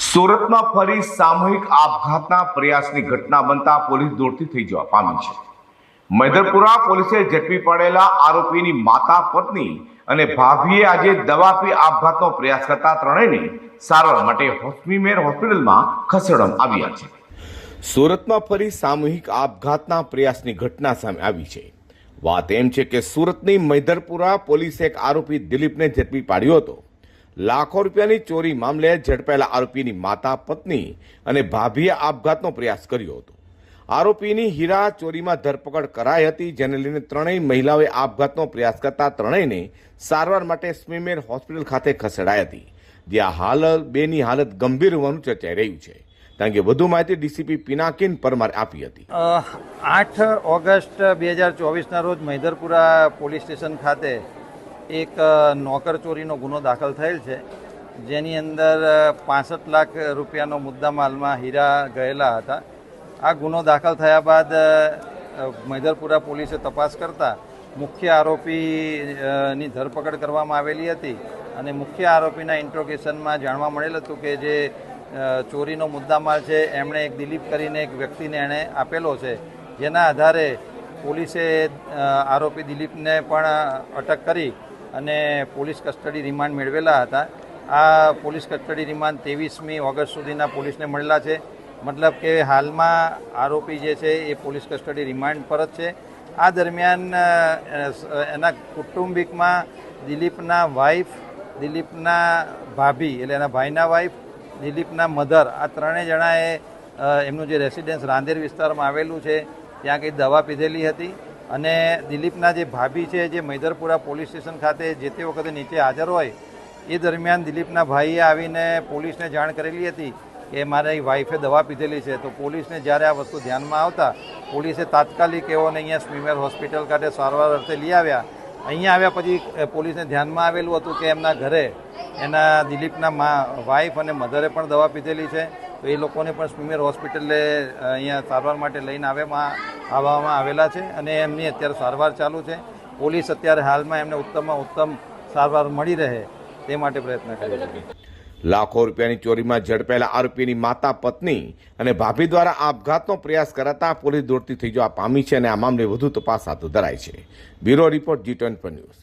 સુરતમાં ફરી સામૂહિક આપઘાતના પ્રયાસની ઘટના બનતા પોલીસ દોડતી થઈ જવા પામી છે. મૈદરપુરા પોલીસે ઝડપી પડેલા આરોપીની માતા, પત્ની અને ભાભીએ આજે દવા પી આપઘાતનો પ્રયાસ કરતા ત્રણેયને સારવાર માટે હોસ્મીમેર હોસ્પિટલમાં ખસેડવામાં આવ્યા છે. સુરતમાં ફરી સામૂહિક આપઘાતના પ્રયાસની ઘટના સામે આવી છે. વાત એમ છે કે સુરતની મૈદરપુરા પોલીસે એક આરોપી દિલીપને ઝડપી પાડ્યો હતો. લાખો રૂપિયાની ચોરી મામલે ઝડપાયેલા આરોપીની માતા, પત્ની અને ભાભીએ આપઘાતનો પ્રયાસ કર્યો હતો. આરોપીની હીરા ચોરીમાં ધરપકડ કરાઈ હતી, જેને લઈને ત્રણેય મહિલાઓએ આપઘાતનો પ્રયાસ કરતા ત્રણેયને સારવાર માટે સ્મીમેર હોસ્પિટલ ખાતે ખસેડાઈ હતી, જ્યાં હાલ બેની હાલત ગંભીર હોવાનું ચર્ચાઈ રહ્યું છે. કારણ કે વધુ માહિતી ડીસીપી પિનાકિન પરમારે આપી હતી. આઠ ઓગસ્ટ બે હજાર ચોવીસના રોજ મહિધરપુરા પોલીસ સ્ટેશન ખાતે એક નોકરચોરીનો નોકર ચોરીનો ગુનો દાખલ થયેલ છે, જેની અંદર પાસઠ લાખ રૂપિયાનો મુદ્દામાલમાં હીરા ગયેલા હતા. આ ગુનો દાખલ થયા બાદ મૈદરપુરા પોલીસે તપાસ કરતા મુખ્ય આરોપીની ધરપકડ કરવામાં આવેલી હતી અને મુખ્ય આરોપીના ઇન્ટ્રોગેશનમાં જાણવા મળેલ હતું કે જે ચોરીનો મુદ્દામાલ છે, એમણે એક દિલીપ કરીને એક વ્યક્તિને એણે આપેલો છે. જેના આધારે પોલીસે આરોપી દિલીપને પણ અટક કરી અને પોલીસ કસ્ટડી રિમાન્ડ મેળવેલા હતા. આ પોલીસ કસ્ટડી રિમાન્ડ ત્રેવીસમી ઓગસ્ટ સુધીના પોલીસને મળેલા છે. મતલબ કે હાલમાં આરોપી જે છે એ પોલીસ કસ્ટડી રિમાન્ડ પર જ છે. આ દરમિયાન એના કુટુંબિકમાં દિલીપના વાઈફ દિલીપના ભાભી એટલે એના ભાઈના વાઈફ દિલીપના મધર આ ત્રણેય જણાએ એમનું જે રેસિડેન્સ રાંદેર વિસ્તારમાં આવેલું છે, ત્યાં કંઈ દવા પીધેલી હતી? અને દિલીપના જે ભાભી છે, જે મૈદરપુરા પોલીસ સ્ટેશન ખાતે જે તે વખતે નીચે હાજર હોય, એ દરમિયાન દિલીપના ભાઈએ આવીને પોલીસને જાણ કરેલી હતી કે મારી વાઈફે દવા પીધેલી છે. તો પોલીસને જ્યારે આ વસ્તુ ધ્યાનમાં આવતા, પોલીસે તાત્કાલિક એઓને અહીંયા સ્મીમેર હોસ્પિટલ ખાતે સારવાર અર્થે લઈ આવ્યા. અહીંયા આવ્યા પછી પોલીસને ધ્યાનમાં આવેલું હતું કે એમના ઘરે એના દિલીપના મા, વાઈફ અને મધરે પણ દવા પીધેલી છે. તો એ લોકોને પણ સ્મીમેર હોસ્પિટલે અહીંયા સારવાર માટે લઈને આવ્યામાં, આવવામાં આવેલા છે અને એમની અત્યારે સારવાર ચાલુ છે. પોલીસ અત્યારે હાલમાં એમને ઉત્તમમાં ઉત્તમ સારવાર મળી રહે તે માટે પ્રયત્ન કરે છે. લાખો રૂપિયાની ચોરીમાં ઝડપાયેલા આરોપીની માતા પત્ની અને ભાભી દ્વારા આપઘાતનો પ્રયાસ કરાતા પોલીસ દોડતી થઈ જવા પામી છે અને આ મામલે વધુ તપાસ હાથ ધરાઈ છે. Bureau report G twenty news.